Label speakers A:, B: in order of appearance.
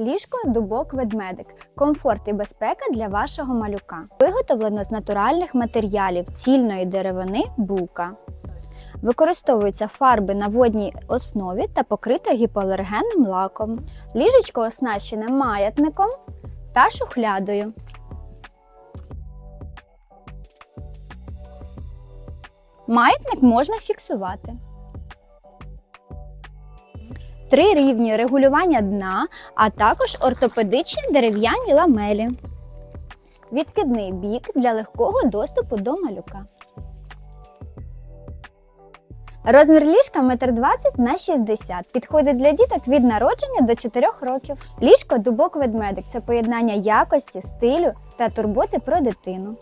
A: Ліжко дубок ведмедик. Комфорт і безпека для вашого малюка. Виготовлено з натуральних матеріалів цільної деревини бука. Використовуються фарби на водній основі та покрите гіпоалергенним лаком. Ліжечко оснащене маятником та шухлядою. Маятник можна фіксувати. Три рівні регулювання дна, а також ортопедичні дерев'яні ламелі. Відкидний бік для легкого доступу до малюка. Розмір ліжка 1,20 на 60 Підходить для діток від народження до 4 років. Ліжко дубок ведмедик це поєднання якості, стилю та турботи про дитину.